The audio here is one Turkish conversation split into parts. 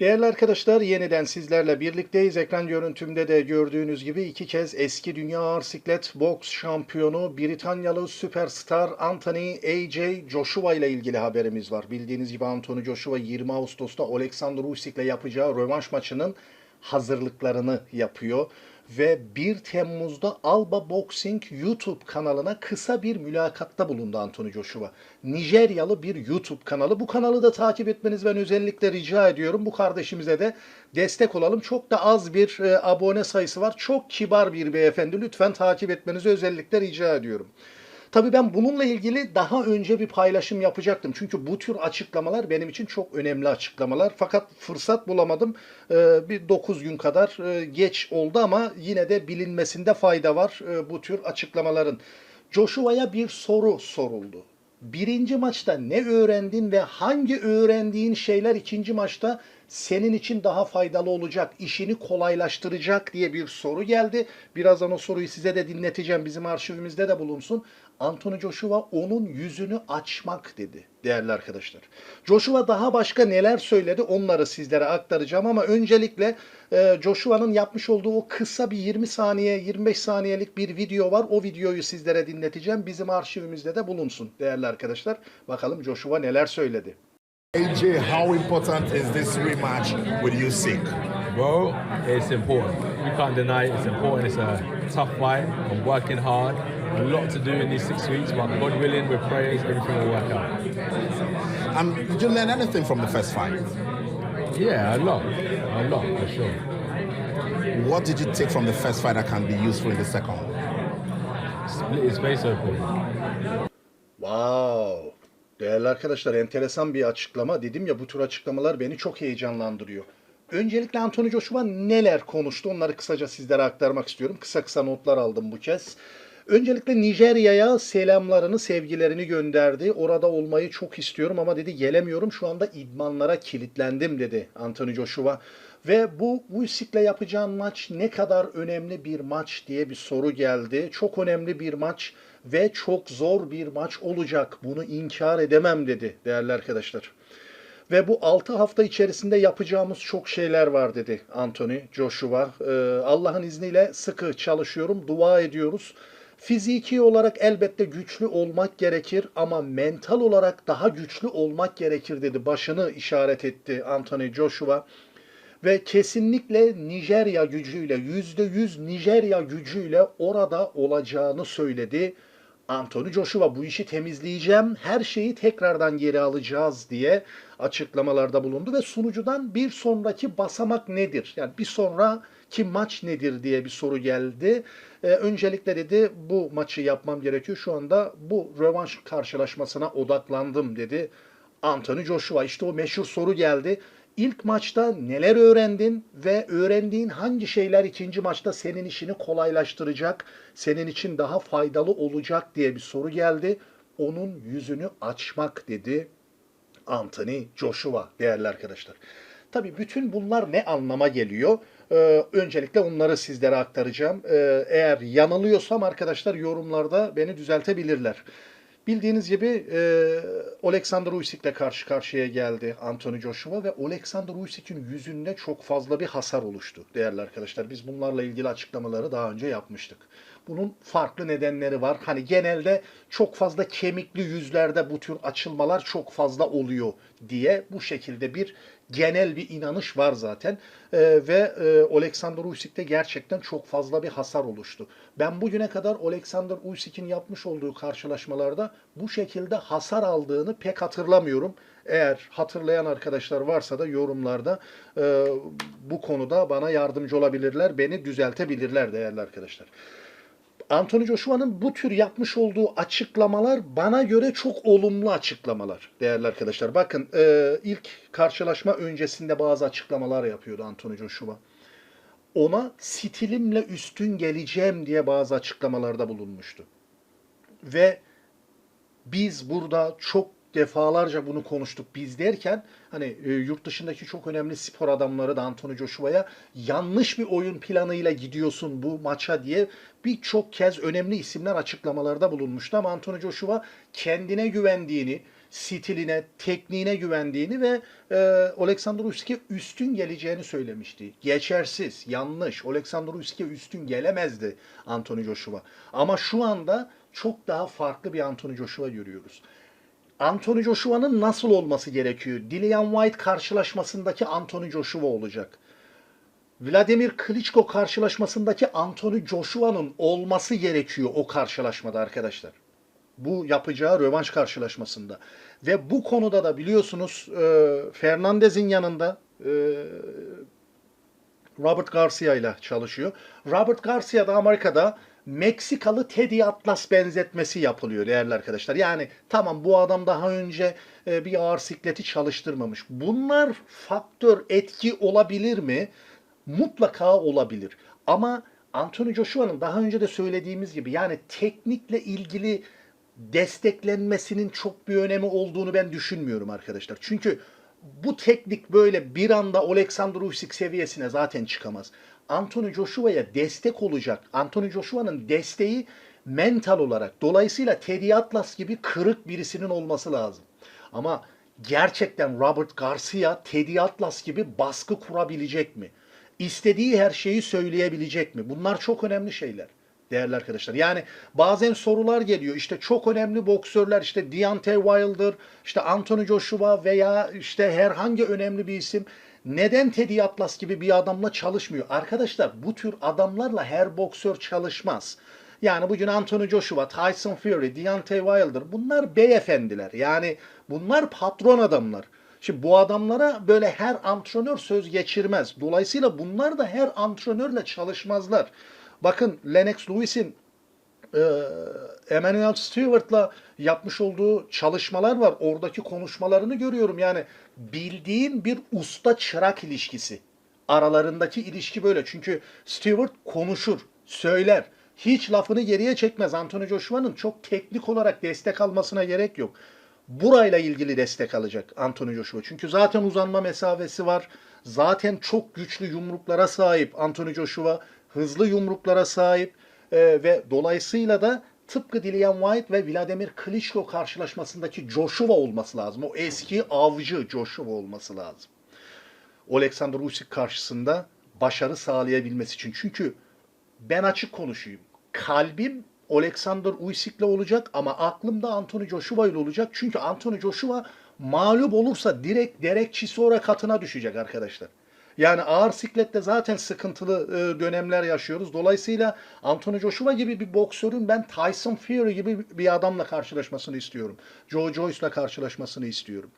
Değerli arkadaşlar yeniden sizlerle birlikteyiz. Ekran görüntümde de gördüğünüz gibi iki kez eski dünya ağır siklet boks şampiyonu Britanyalı süperstar Anthony AJ Joshua ile ilgili haberimiz var. Bildiğiniz gibi Anthony Joshua 20 Ağustos'ta Alexander Usyk ile yapacağı rövanş maçının hazırlıklarını yapıyor ve 1 Temmuz'da Alba Boxing YouTube kanalına kısa bir mülakatta bulundu Anthony Joshua. Nijeryalı bir YouTube kanalı. Bu kanalı da takip etmeniz ben özellikle rica ediyorum. Bu kardeşimize de destek olalım. Çok da az bir e, abone sayısı var. Çok kibar bir beyefendi. Lütfen takip etmenizi özellikle rica ediyorum. Tabii ben bununla ilgili daha önce bir paylaşım yapacaktım. Çünkü bu tür açıklamalar benim için çok önemli açıklamalar. Fakat fırsat bulamadım. Ee, bir 9 gün kadar e, geç oldu ama yine de bilinmesinde fayda var e, bu tür açıklamaların. Joshua'ya bir soru soruldu. Birinci maçta ne öğrendin ve hangi öğrendiğin şeyler ikinci maçta senin için daha faydalı olacak, işini kolaylaştıracak diye bir soru geldi. Birazdan o soruyu size de dinleteceğim. Bizim arşivimizde de bulunsun. Anthony Joshua onun yüzünü açmak dedi değerli arkadaşlar. Joshua daha başka neler söyledi onları sizlere aktaracağım ama öncelikle e, Joshua'nın yapmış olduğu o kısa bir 20 saniye 25 saniyelik bir video var. O videoyu sizlere dinleteceğim. Bizim arşivimizde de bulunsun değerli arkadaşlar. Bakalım Joshua neler söyledi. AJ, how important is this rematch with Usyk? Well, it's important. We can't deny it. It's important. It's a tough fight. I'm working hard. A lot to do in these six weeks, but God willing, with prayers, everything will work out. Um, did you learn anything from the first fight? Yeah, a lot. A lot, for sure. What did you take from the first fight that can be useful in the second? Split his face open. Wow. Değerli arkadaşlar enteresan bir açıklama. Dedim ya bu tür açıklamalar beni çok heyecanlandırıyor. Öncelikle Anthony Joshua neler konuştu onları kısaca sizlere aktarmak istiyorum. Kısa kısa notlar aldım bu kez. Öncelikle Nijerya'ya selamlarını, sevgilerini gönderdi. Orada olmayı çok istiyorum ama dedi gelemiyorum. Şu anda idmanlara kilitlendim dedi Anthony Joshua. Ve bu Usyk'le yapacağın maç ne kadar önemli bir maç diye bir soru geldi. Çok önemli bir maç ve çok zor bir maç olacak. Bunu inkar edemem dedi değerli arkadaşlar. Ve bu 6 hafta içerisinde yapacağımız çok şeyler var dedi Anthony Joshua. Ee, Allah'ın izniyle sıkı çalışıyorum, dua ediyoruz. Fiziki olarak elbette güçlü olmak gerekir ama mental olarak daha güçlü olmak gerekir dedi. Başını işaret etti Anthony Joshua. Ve kesinlikle Nijerya gücüyle, %100 Nijerya gücüyle orada olacağını söyledi. Anthony Joshua bu işi temizleyeceğim, her şeyi tekrardan geri alacağız diye açıklamalarda bulundu ve sunucudan bir sonraki basamak nedir? Yani bir sonraki maç nedir diye bir soru geldi. Ee, öncelikle dedi bu maçı yapmam gerekiyor. Şu anda bu rövanş karşılaşmasına odaklandım dedi. Anthony Joshua işte o meşhur soru geldi. İlk maçta neler öğrendin ve öğrendiğin hangi şeyler ikinci maçta senin işini kolaylaştıracak, senin için daha faydalı olacak diye bir soru geldi. Onun yüzünü açmak dedi Anthony Joshua değerli arkadaşlar. Tabii bütün bunlar ne anlama geliyor? Ee, öncelikle onları sizlere aktaracağım. Ee, eğer yanılıyorsam arkadaşlar yorumlarda beni düzeltebilirler. Bildiğiniz gibi e, Alexander Usyk'le karşı karşıya geldi Anthony Joshua ve Alexander Usyk'in yüzünde çok fazla bir hasar oluştu değerli arkadaşlar. Biz bunlarla ilgili açıklamaları daha önce yapmıştık. Bunun farklı nedenleri var. Hani genelde çok fazla kemikli yüzlerde bu tür açılmalar çok fazla oluyor diye bu şekilde bir genel bir inanış var zaten. Ee, ve e, Alexander Usyk'te gerçekten çok fazla bir hasar oluştu. Ben bugüne kadar Alexander Usyk'in yapmış olduğu karşılaşmalarda bu şekilde hasar aldığını pek hatırlamıyorum. Eğer hatırlayan arkadaşlar varsa da yorumlarda e, bu konuda bana yardımcı olabilirler, beni düzeltebilirler değerli arkadaşlar. Anthony Joshua'nın bu tür yapmış olduğu açıklamalar bana göre çok olumlu açıklamalar değerli arkadaşlar. Bakın e, ilk karşılaşma öncesinde bazı açıklamalar yapıyordu Anthony Joshua. Ona stilimle üstün geleceğim diye bazı açıklamalarda bulunmuştu. Ve biz burada çok defalarca bunu konuştuk biz derken hani e, yurt dışındaki çok önemli spor adamları da Anthony Joshua'ya yanlış bir oyun planıyla gidiyorsun bu maça diye birçok kez önemli isimler açıklamalarda bulunmuştu ama Anthony Joshua kendine güvendiğini, stiline, tekniğine güvendiğini ve e, Oleksandr Usyk'e üstün geleceğini söylemişti. Geçersiz, yanlış. Oleksandr Usyk'e üstün gelemezdi Anthony Joshua. Ama şu anda çok daha farklı bir Anthony Joshua görüyoruz. Anthony Joshua'nın nasıl olması gerekiyor? Dillian White karşılaşmasındaki Anthony Joshua olacak. Vladimir Klitschko karşılaşmasındaki Anthony Joshua'nın olması gerekiyor o karşılaşmada arkadaşlar. Bu yapacağı rövanş karşılaşmasında. Ve bu konuda da biliyorsunuz e, Fernandez'in yanında e, Robert Garcia ile çalışıyor. Robert Garcia da Amerika'da Meksikalı Teddy Atlas benzetmesi yapılıyor değerli arkadaşlar. Yani tamam bu adam daha önce e, bir ağır sikleti çalıştırmamış. Bunlar faktör etki olabilir mi? Mutlaka olabilir. Ama Anthony Joshua'nın daha önce de söylediğimiz gibi yani teknikle ilgili desteklenmesinin çok bir önemi olduğunu ben düşünmüyorum arkadaşlar. Çünkü bu teknik böyle bir anda Oleksandr Usyk seviyesine zaten çıkamaz. Anthony Joshua'ya destek olacak. Anthony Joshua'nın desteği mental olarak. Dolayısıyla Teddy Atlas gibi kırık birisinin olması lazım. Ama gerçekten Robert Garcia Teddy Atlas gibi baskı kurabilecek mi? İstediği her şeyi söyleyebilecek mi? Bunlar çok önemli şeyler değerli arkadaşlar. Yani bazen sorular geliyor. İşte çok önemli boksörler işte Deontay Wilder, işte Anthony Joshua veya işte herhangi önemli bir isim neden Teddy Atlas gibi bir adamla çalışmıyor? Arkadaşlar bu tür adamlarla her boksör çalışmaz. Yani bugün Anthony Joshua, Tyson Fury, Deontay Wilder bunlar beyefendiler. Yani bunlar patron adamlar. Şimdi bu adamlara böyle her antrenör söz geçirmez. Dolayısıyla bunlar da her antrenörle çalışmazlar. Bakın Lennox Lewis'in e, Emmanuel Stewart'la yapmış olduğu çalışmalar var. Oradaki konuşmalarını görüyorum. Yani bildiğin bir usta çırak ilişkisi. Aralarındaki ilişki böyle. Çünkü Stewart konuşur, söyler. Hiç lafını geriye çekmez. Anthony Joshua'nın çok teknik olarak destek almasına gerek yok. Burayla ilgili destek alacak Anthony Joshua. Çünkü zaten uzanma mesafesi var. Zaten çok güçlü yumruklara sahip Anthony Joshua. Hızlı yumruklara sahip Ee, ve dolayısıyla da tıpkı Dillian White ve Vladimir Klitschko karşılaşmasındaki Joshua olması lazım. O eski avcı Joshua olması lazım. Oleksandr Usyk karşısında başarı sağlayabilmesi için. Çünkü ben açık konuşayım. Kalbim Oleksandr Usyk'le olacak ama aklım da Anthony Joshua ile olacak. Çünkü Anthony Joshua mağlup olursa direkt Derek Chisora katına düşecek arkadaşlar. Yani ağır siklette zaten sıkıntılı e, dönemler yaşıyoruz. Dolayısıyla Anthony Joshua gibi bir boksörün ben Tyson Fury gibi bir adamla karşılaşmasını istiyorum. Joe Joyce'la karşılaşmasını istiyorum.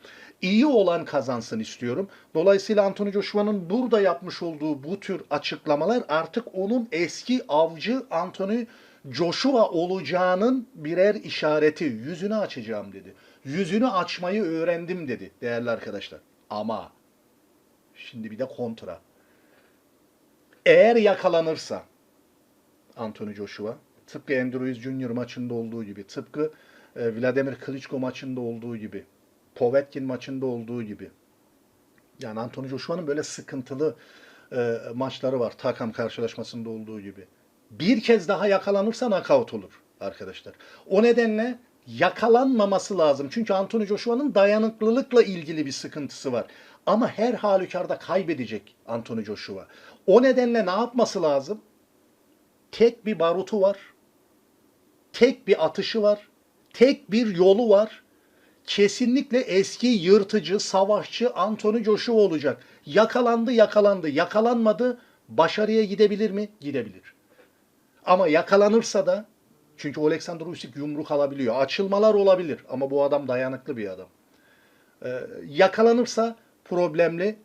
İyi olan kazansın istiyorum. Dolayısıyla Anthony Joshua'nın burada yapmış olduğu bu tür açıklamalar artık onun eski avcı Anthony Joshua olacağının birer işareti. Yüzünü açacağım dedi. Yüzünü açmayı öğrendim dedi değerli arkadaşlar. Ama Şimdi bir de kontra. Eğer yakalanırsa Anthony Joshua tıpkı Andrew Ruiz Jr. maçında olduğu gibi, tıpkı e, Vladimir Klitschko maçında olduğu gibi, Povetkin maçında olduğu gibi. Yani Anthony Joshua'nın böyle sıkıntılı e, maçları var. Takam karşılaşmasında olduğu gibi. Bir kez daha yakalanırsa knockout olur arkadaşlar. O nedenle yakalanmaması lazım. Çünkü Anthony Joshua'nın dayanıklılıkla ilgili bir sıkıntısı var. Ama her halükarda kaybedecek Anthony Joshua. O nedenle ne yapması lazım? Tek bir barutu var. Tek bir atışı var. Tek bir yolu var. Kesinlikle eski yırtıcı, savaşçı Anthony Joshua olacak. Yakalandı, yakalandı. Yakalanmadı, başarıya gidebilir mi? Gidebilir. Ama yakalanırsa da çünkü Oleksandr Usyk yumruk alabiliyor. Açılmalar olabilir ama bu adam dayanıklı bir adam. Ee, yakalanırsa problemli.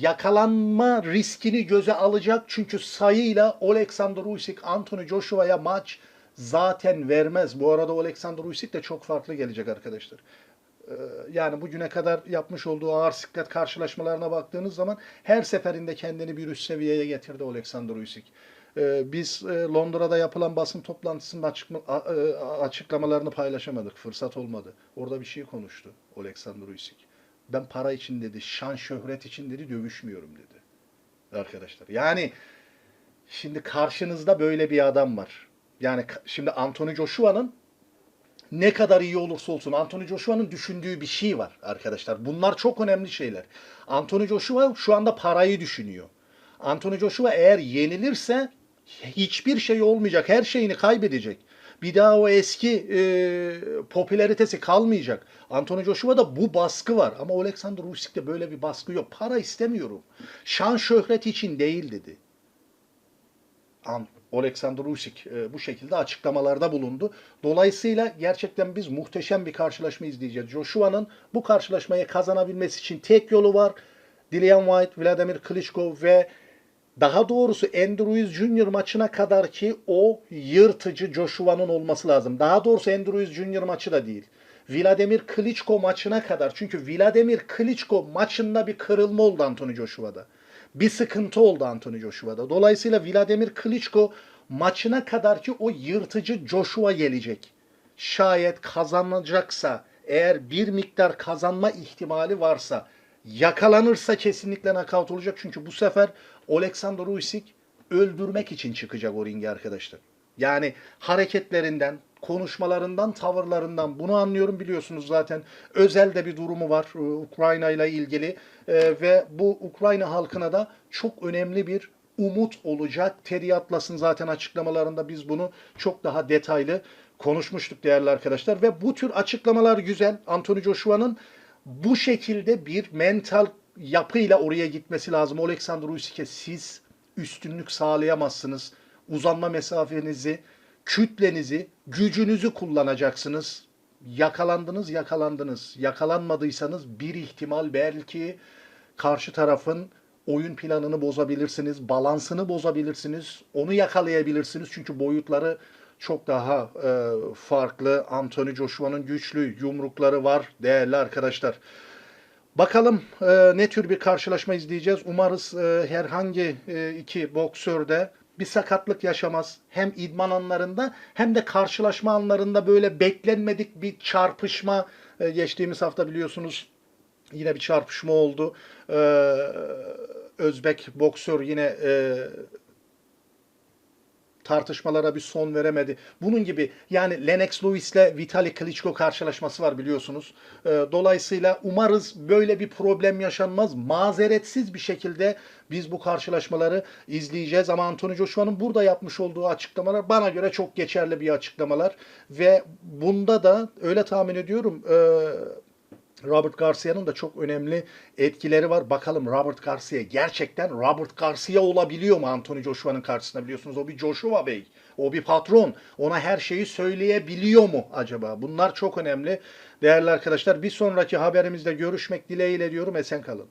Yakalanma riskini göze alacak çünkü sayıyla Oleksandr Usyk Anthony Joshua'ya maç zaten vermez. Bu arada Oleksandr Usyk de çok farklı gelecek arkadaşlar. Ee, Yani bugüne kadar yapmış olduğu ağır siklet karşılaşmalarına baktığınız zaman her seferinde kendini bir üst seviyeye getirdi Oleksandr Usyk. Ee, Biz e, Londra'da yapılan basın toplantısının e, açıklamalarını paylaşamadık. Fırsat olmadı. Orada bir şey konuştu Oleksandr Usyk. Ben para için dedi, şan şöhret için dedi dövüşmüyorum dedi. Arkadaşlar. Yani şimdi karşınızda böyle bir adam var. Yani şimdi Anthony Joshua'nın ne kadar iyi olursa olsun Anthony Joshua'nın düşündüğü bir şey var arkadaşlar. Bunlar çok önemli şeyler. Anthony Joshua şu anda parayı düşünüyor. Anthony Joshua eğer yenilirse hiçbir şey olmayacak. Her şeyini kaybedecek. Bir daha o eski e, popülaritesi kalmayacak. Anthony Joshua'da bu baskı var. Ama Alexander Usyk'te böyle bir baskı yok. Para istemiyorum. Şan şöhret için değil dedi. An- Alexander Usyk e, bu şekilde açıklamalarda bulundu. Dolayısıyla gerçekten biz muhteşem bir karşılaşma izleyeceğiz. Joshua'nın bu karşılaşmayı kazanabilmesi için tek yolu var. Dillian White, Vladimir Klitschko ve daha doğrusu Andrews Junior maçına kadar ki o yırtıcı Joshua'nın olması lazım. Daha doğrusu Andrews Junior maçı da değil. Vladimir Klitschko maçına kadar. Çünkü Vladimir Klitschko maçında bir kırılma oldu Anthony Joshua'da. Bir sıkıntı oldu Anthony Joshua'da. Dolayısıyla Vladimir Klitschko maçına kadar ki o yırtıcı Joshua gelecek. Şayet kazanacaksa, eğer bir miktar kazanma ihtimali varsa, yakalanırsa kesinlikle nakavt olacak. Çünkü bu sefer Alexander Usyk öldürmek için çıkacak o ringe arkadaşlar. Yani hareketlerinden, konuşmalarından, tavırlarından bunu anlıyorum biliyorsunuz zaten. Özel de bir durumu var e, Ukrayna ile ilgili E, ve bu Ukrayna halkına da çok önemli bir umut olacak. Terry Atlas'ın zaten açıklamalarında biz bunu çok daha detaylı konuşmuştuk değerli arkadaşlar ve bu tür açıklamalar güzel. Anthony Joshua'nın bu şekilde bir mental yapıyla oraya gitmesi lazım. Alexander Usyk'e siz üstünlük sağlayamazsınız. Uzanma mesafenizi, kütlenizi, gücünüzü kullanacaksınız. Yakalandınız, yakalandınız. Yakalanmadıysanız bir ihtimal belki karşı tarafın oyun planını bozabilirsiniz, balansını bozabilirsiniz, onu yakalayabilirsiniz. Çünkü boyutları çok daha e, farklı. Anthony Joshua'nın güçlü yumrukları var değerli arkadaşlar. Bakalım e, ne tür bir karşılaşma izleyeceğiz. Umarız e, herhangi e, iki boksör de bir sakatlık yaşamaz. Hem idman anlarında hem de karşılaşma anlarında böyle beklenmedik bir çarpışma e, geçtiğimiz hafta biliyorsunuz yine bir çarpışma oldu. E, Özbek boksör yine e, tartışmalara bir son veremedi. Bunun gibi yani Lennox Lewis'le Vitali Klitschko karşılaşması var biliyorsunuz. Ee, dolayısıyla umarız böyle bir problem yaşanmaz. Mazeretsiz bir şekilde biz bu karşılaşmaları izleyeceğiz. Ama Anthony Joshua'nın burada yapmış olduğu açıklamalar bana göre çok geçerli bir açıklamalar. Ve bunda da öyle tahmin ediyorum... E, Robert Garcia'nın da çok önemli etkileri var. Bakalım Robert Garcia gerçekten Robert Garcia olabiliyor mu Anthony Joshua'nın karşısında biliyorsunuz. O bir Joshua Bey. O bir patron. Ona her şeyi söyleyebiliyor mu acaba? Bunlar çok önemli. Değerli arkadaşlar bir sonraki haberimizde görüşmek dileğiyle diyorum. Esen kalın.